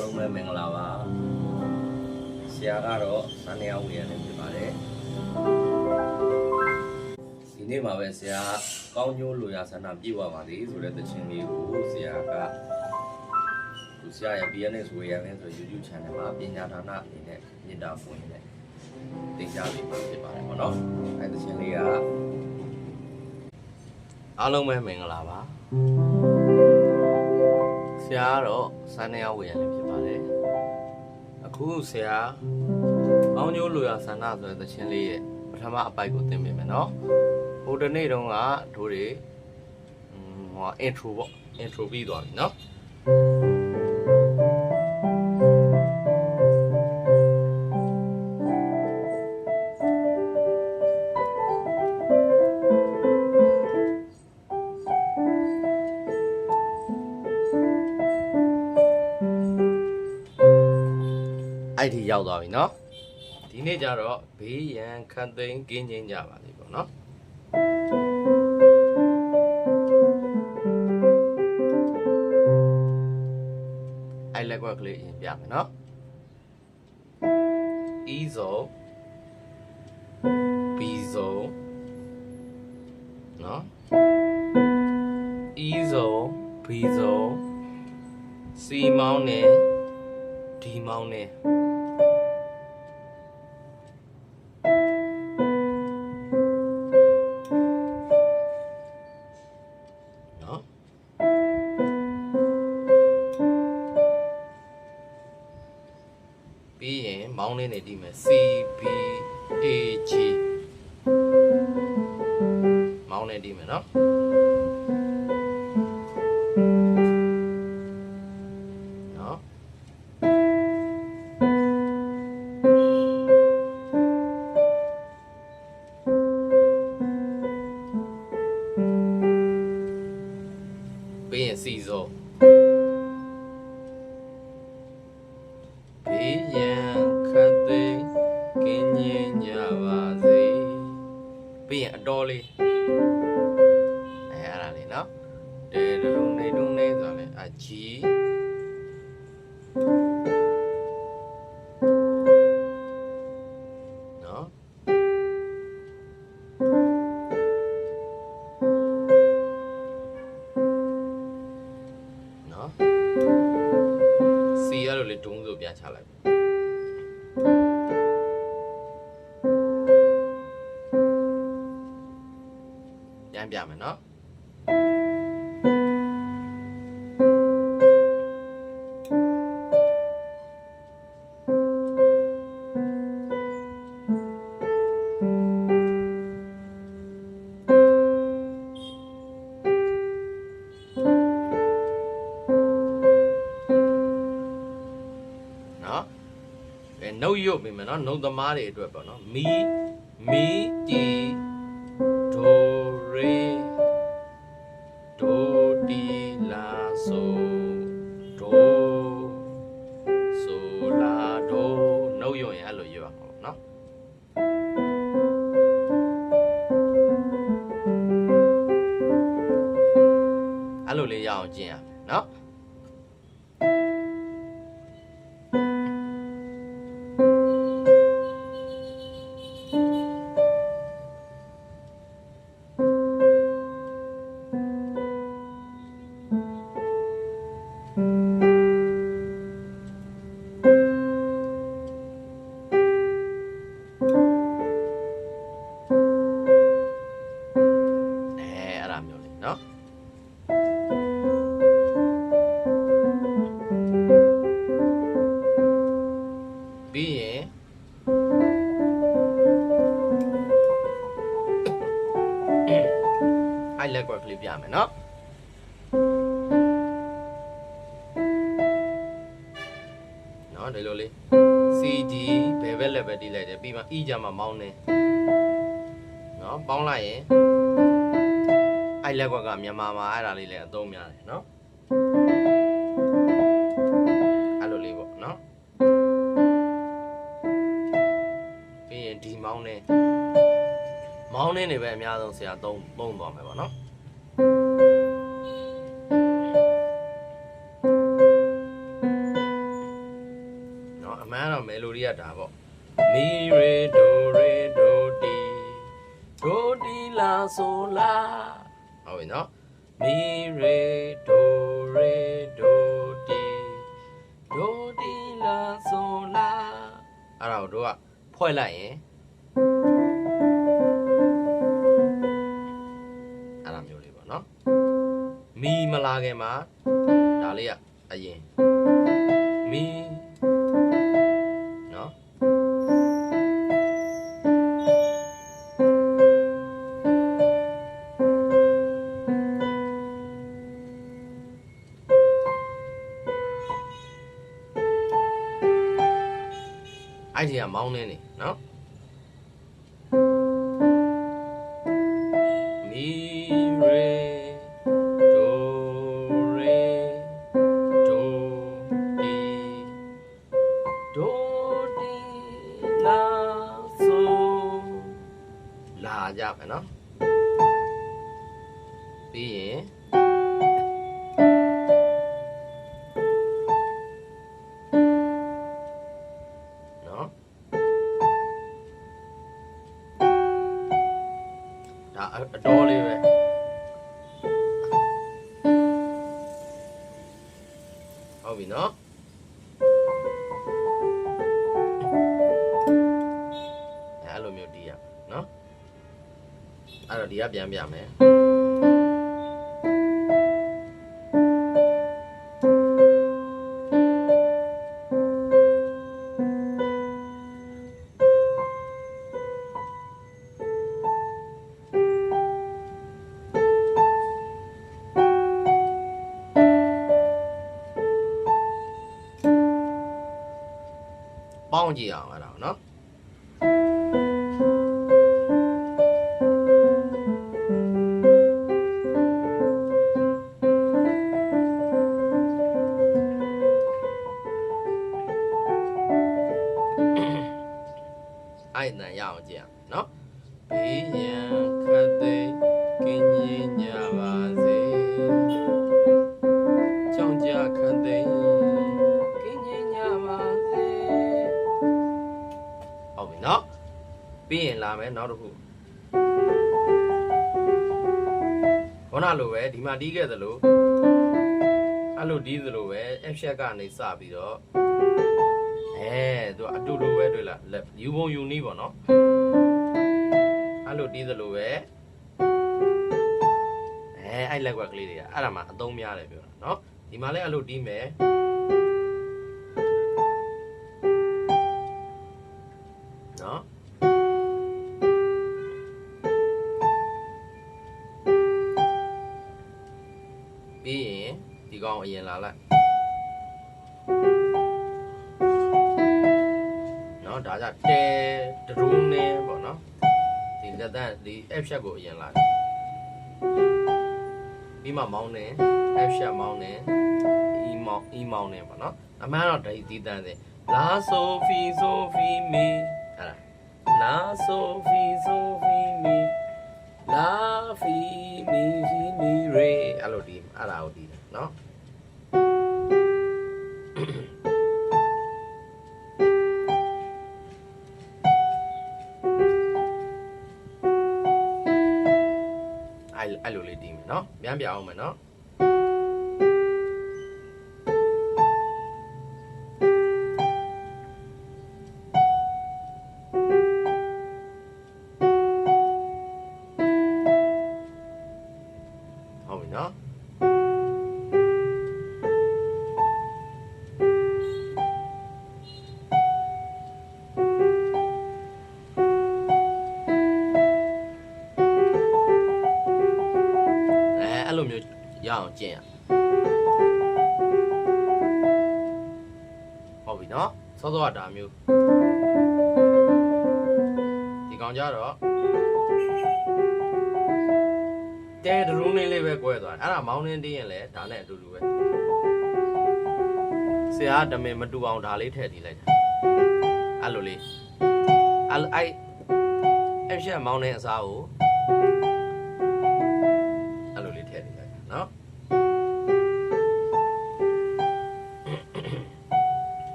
အားလုံးပဲမင်္ဂလာပါဆရာကတော့စန္ဒယာဝေရနေဖြစ်ပါတယ်ဒီနေ့မှာပဲဆရာကောင်းကျိုးလိုရာဆန္ဒပြည့်ဝပါသည်ဆိုတဲ့သချင်းလေးကိုဆရာကသူဆရာရဲ့ BNS ဝေရနေဆို YouTube channel မှာပညာဌာနအနေနဲ့မြင့်တာပွင့်နေတင်ကြားပေးမှာဖြစ်ပါတယ်ပေါ့နော်အဲသချင်းလေးကအားလုံးပဲမင်္ဂလာပါ ဆရာကတော့စန်းနေရဝေရလည်းဖြစ်ပါတယ်အခုဆရာအောင်းကျိုးလိုရဆန္ဒဆိုတဲ့သချင်းလေးရဲ့ပထမအပိုက်ကိုသင်ပေးမယ်နော်ဟိုတနေ့တုန်းကတို့တွေဟွန်းဟို intro ပေါ့ intro ပြီးသွားပြီနော် ရောက်သွားပြီနော်ဒီနေ့ကျတော့ဘေးရန်ခတ်သိမ်းကင်းချင်းကြပါလိမ့်ပေါ့နော်အဲ့လက်ကွက်ကလေးအရင်ပြမယ်နော် E ဇုံ B ဇုံနော် E ဇုံ B ဇုံ C မောင်းနဲ့ D မောင်းနဲ့နော် လေးနေဒီမယ် C B A G မောင်းနေဒီမယ်နော်နော် င်းငင်းကြပါစေပြီးရင်အတော်လေးအဲအဲ့ဒါလေးနော်တေဒုံနေဒုံနေဆိုလဲအကြီး နှုတ်ရုပ်ပြီမယ်နော်နှုတ်သမားတွေအတွက်ပေါ့နော်မီမီတီ ကြမှာမောင်းနေနော်ပေါင်းလိုက်ရင်အဲ့လက်ကွက်ကမြန်မာမှာအဲ့ဒါလေးလည်းအသုံးများတယ်နော်အဲ့လိုလေးပေါ့နော်ပြီးရင်ဒီမောင်းနေမောင်းနေနေပဲအများဆုံးဆရာသုံးသုံးသွားမယ်ပေါ့နော်ကဒါပေါ့ မီရေဒိုရေဒိုတီဒိုတီလာဆိုလာဟုတ်ပြီနော်မီရေဒိုရေဒိုတီဒိုတီလာဆိုလာအဲ့ဒါကိုတို့ကဖွဲ့လိုက်ရင်အဲ့ဒါမျိုးလေးပေါ့နော်မီမလာခင်မှာဒါလေးက မောင်းနေနေ အအတော်လေးပဲဟုတ်ပြီနော်အဲ့လိုမျိုးတီးရနော်အဲ့တော့ဒီကပြန်ပြမယ် တီးခဲ့သလိုအဲ့လိုတီးသလိုပဲ F ရှက်ကနေစပြီးတော့အဲသူကအတူတူပဲတွေ့လားလက်ယူပုံယူနီးပေါ့နော်အဲ့လိုတီးသလိုပဲအဲအဲ့လက်ကွက်ကလေးတွေကအဲ့ဒါမှအသုံးများတယ်ပြောတာနော်ဒီမှာလည်းအဲ့လိုတီးမယ် လက်တန်းဒီ F shot ကိုအရင်လာပြီးမှမောင်းနေ F shot မောင်းနေ E မောင်း E မောင်းနေပေါ့နော်အမှန်တော့ဒီဒီတန်းစေလာဆိုဖီဆိုဖီမီအဲ့ဒါလာဆိုဖီဆိုဖီမီလာဖီမီဖီမီရေအဲ့လိုဒီအဲ့ဒါကိုဒီတယ်နော် လိုလေးတီးမယ်နော်ပြန်ပြအောင်မယ်နော် ဟုတ်ပြီနော်စောစောကဒါမျိုးဒီကောင်ကြတော့တဲဒရုန်းလေးလေးပဲကွဲသွားတယ်အဲ့ဒါမောင်းနှင်းတင်းရင်လည်းဒါနဲ့အတူတူပဲဆရာကဓမင်မတူအောင်ဒါလေးထည့်တီးလိုက်တာအဲ့လိုလေးအဲ့အဲ့အဲ့ရှက်မောင်းနှင်းအစားကို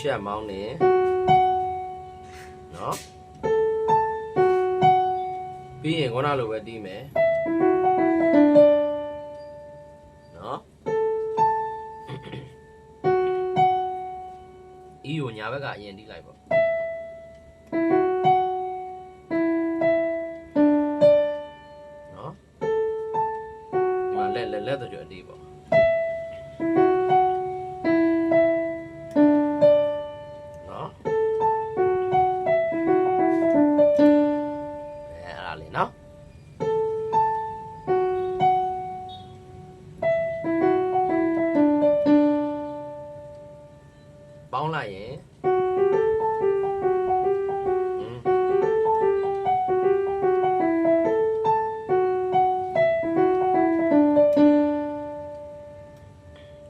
ရှက်မောင်းတယ်နော်ပြီးရင်ခုနလိုပဲတီးမယ်နော် E ကိုညာဘက်ကအရင်တီးလိုက်ပေါ့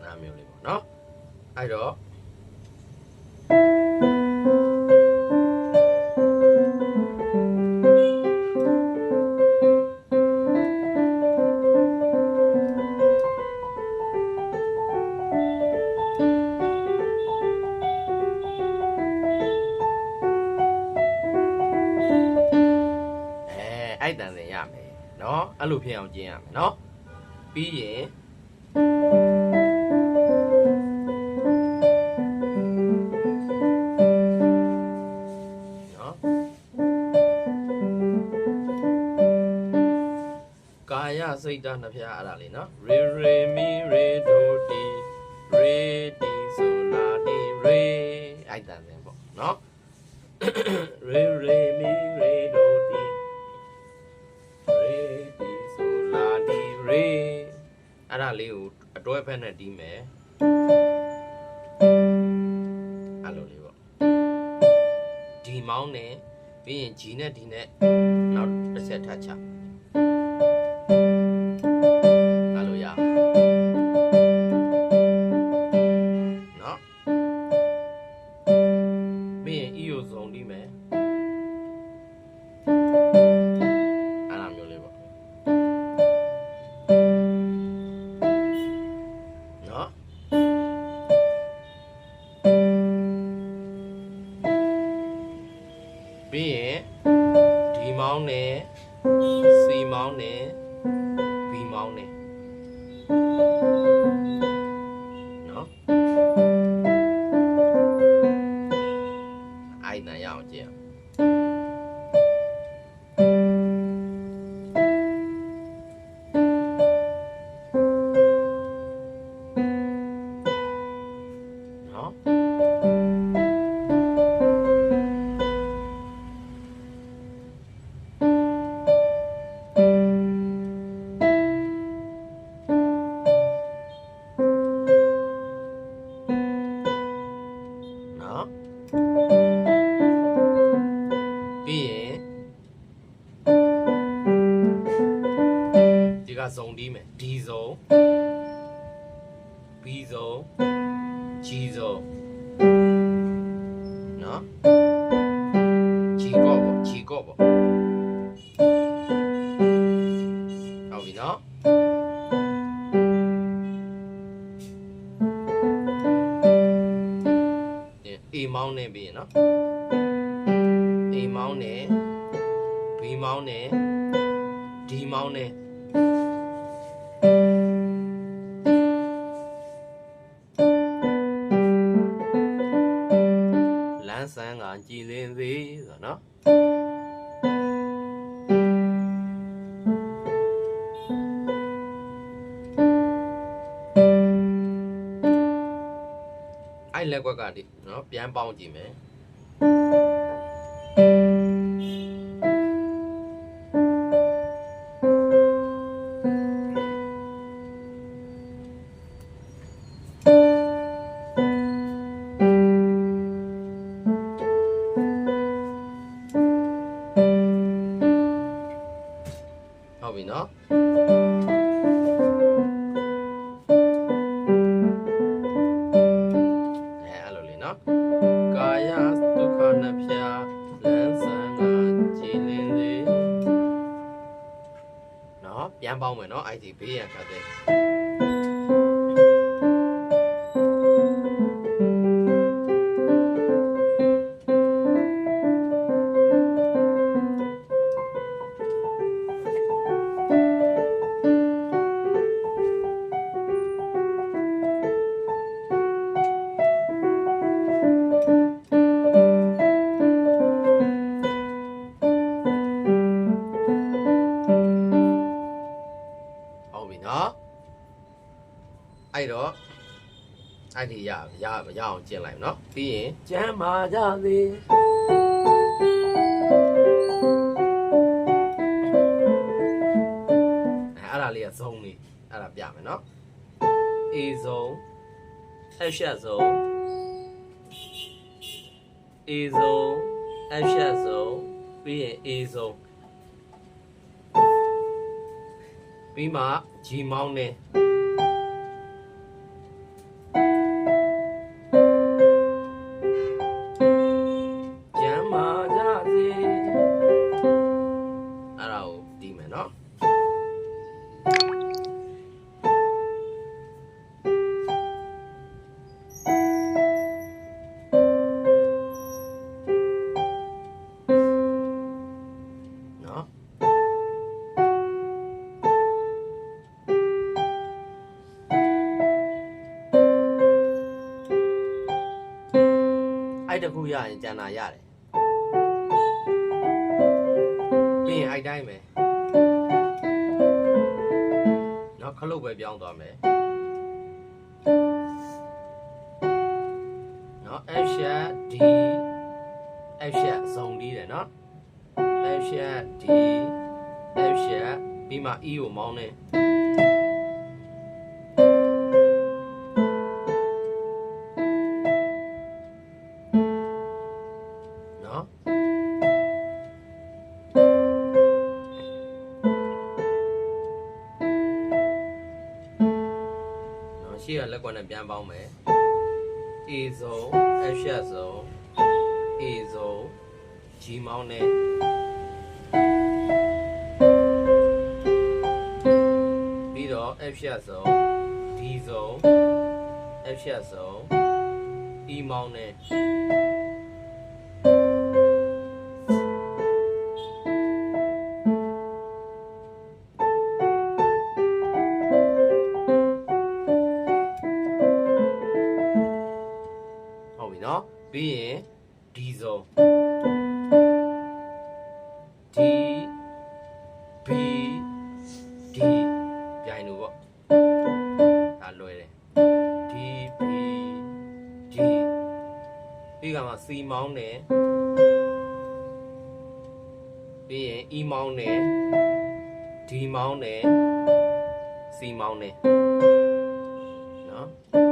နားမျိုးလေးပေါ့နော်အဲ့တော့အဲအဲ့တန်စင်ရမယ်နော်အဲ့လိုဖြစ်အောင်ကျင်းရမယ်နော်ပြီးရင် ယစိတ်ဓာတ်နှစ်ဖြားအဲ့ဒါလေးနော်ရေရေမီရေဒိုတီရေတီဆိုလာတီရေအဲ့တန်စင်ပေါ့နော်ရေရေမီရေဒိုတီရေတီဆိုလာတီရေအဲ့ဒါလေးကိုအတွဲဖက်နဲ့တီးမယ်အဲ့လိုလေးပေါ့ဒီမောင်းနဲ့ပြီးရင် G နဲ့ D နဲ့နောက်တစ်ဆက်ထပ်ချ ပြီးရင်ဒီမောင်းနဲ့ C မောင်းနဲ့ B မောင်းနဲ့နော် ဇုံတီးမယ် D ဇုံ B ဇုံ G ဇုံနော် G ကော့ပေါ့ G ကော့ပေါ့ဟုတ်ပြီနော်ဒီ A မောင်းနေပြီနော် A မောင်းနေ B မောင်းနေ D မောင်းနေ လက်ကွက်ကဒီနော်ပြန်ပေါင်းကြည့်မယ် နော် ရရရအောင်ကျင့်လိုက်နော်ပြီးရင်ကျမ်းမာကြသည်အဲ့ဒါလေးကဇုံလေးအဲ့ဒါပြမယ်နော် A ဇုံ F ရှက်ဇုံ A ဇုံ F ရှက်ဇုံပြီးရင် A ဇုံပြီးမှ G မောင်းနဲ့ အဲ့တခုရရင်ကျန်တာရတယ်ပြီးရင်အဲ့တိုင်းပဲနော်ခလုတ်ပဲပြောင်းသွားမယ်နော် F ရှက် D F ရှက်စုံတီးတယ်နော် F ရှက် D F ရှက်ပြီးမှ E ကိုမောင်းနေနော် င်းမယ် A ဇုံ F ရှက်ဇုံ A ဇုံ G မောင်းနဲ့ပြီးတော့ F ရှက်ဇုံ D ဇုံ F ရှက်ဇုံ E မောင်းနဲ့ မောင်းတယ် D မောင်းတယ် C မောင်းတယ်နော်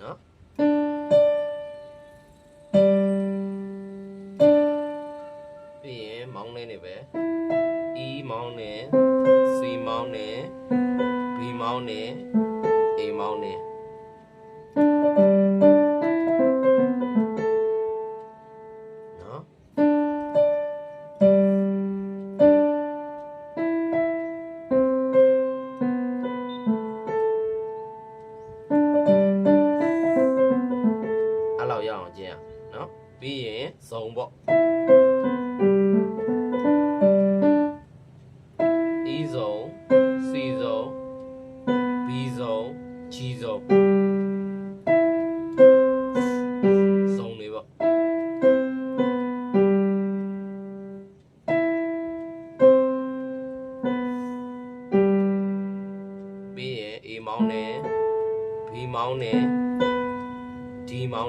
နော်ပြီးရင်မောင်းနေနေပဲ E မောင်းနေ C မောင်းနေ B မောင်းနေ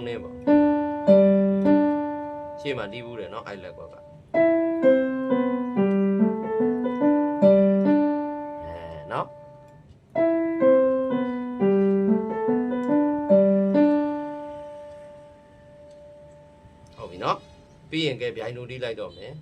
င်းနဲ့ပေါ့ရှေ့မှာတီးဘူးတယ်နော်အဲ့လက်ကောကအဲနော်ဟုတ်ပြီနော်ပြီးရင်ကဲဗျိုင်းလို့တီးလိုက်တော့မယ်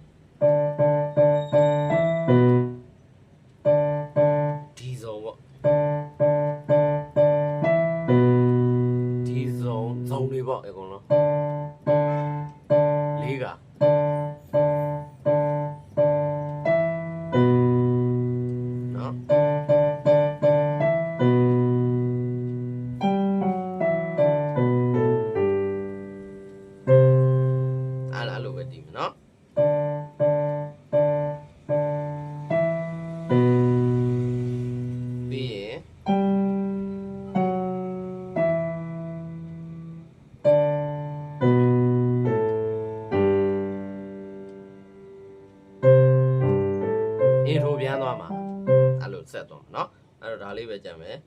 လေး လေးပဲကြံမယ်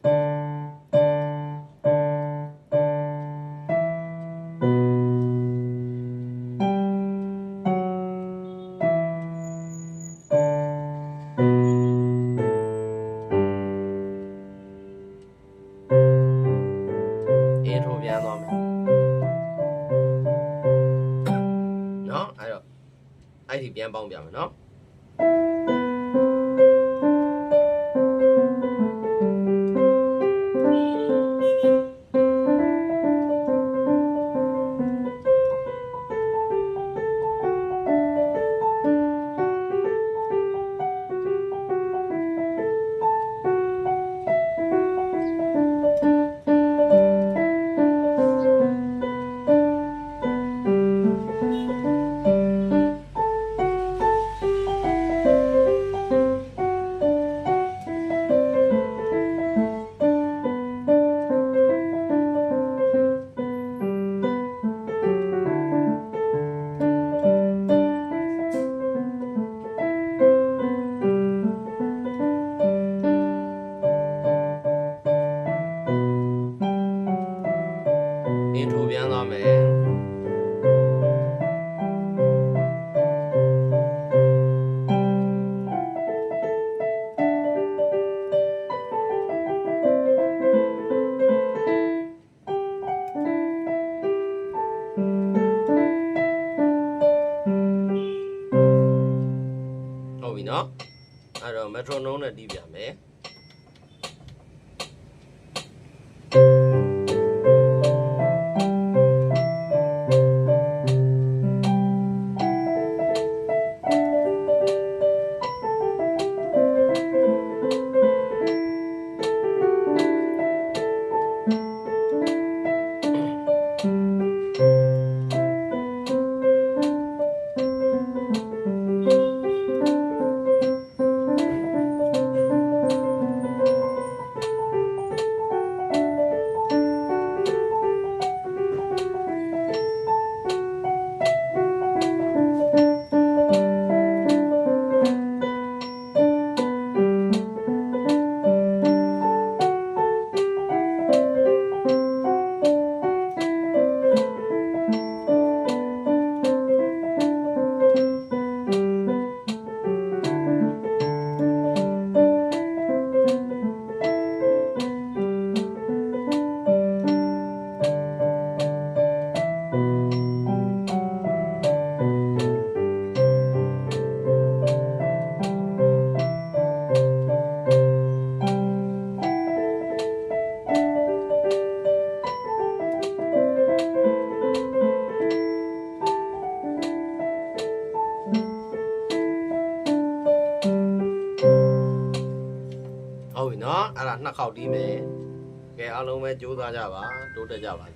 အဲ့ဒီပြန်ပေါင်းပြမယ်နော် ဟုတ်ပြီနော်အဲ့ဒါနှစ်ခေါ